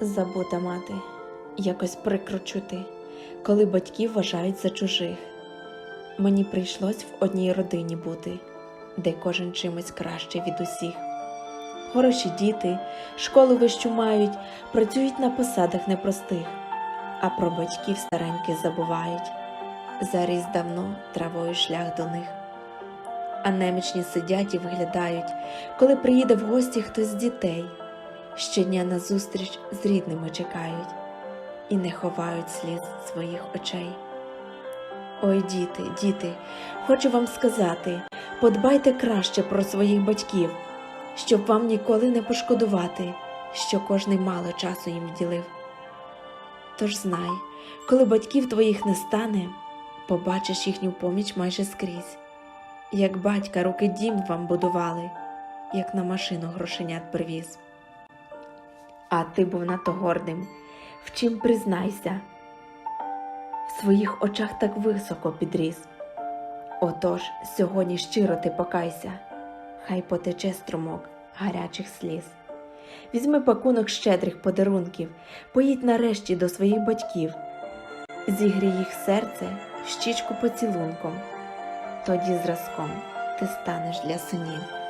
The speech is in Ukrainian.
Забута мати, якось прикро чути, коли батьків вважають за чужих. Мені прийшлось в одній родині бути, де кожен чимось краще від усіх. Хороші діти, школу вищу мають, працюють на посадах непростих, а про батьків стареньких забувають. Заріс давно травою шлях до них. А немічні сидять і виглядають, коли приїде в гості хтось з дітей. Щодня на зустріч з рідними чекають і не ховають сліз своїх очей. Ой, діти, діти, хочу вам сказати, подбайте краще про своїх батьків, щоб вам ніколи не пошкодувати, що кожний мало часу їм вділив. Тож знай, коли батьків твоїх не стане, побачиш їхню поміч майже скрізь. Як батька руки дім вам будували, як на машину грошенят привіз. А ти був надто гордим, в чим признайся, в своїх очах так високо підріс. Отож, сьогодні щиро ти покайся, хай потече струмок гарячих сліз. Візьми пакунок щедрих подарунків, поїдь нарешті до своїх батьків, зігрій їх серце, щічку поцілунком, тоді зразком ти станеш для синів.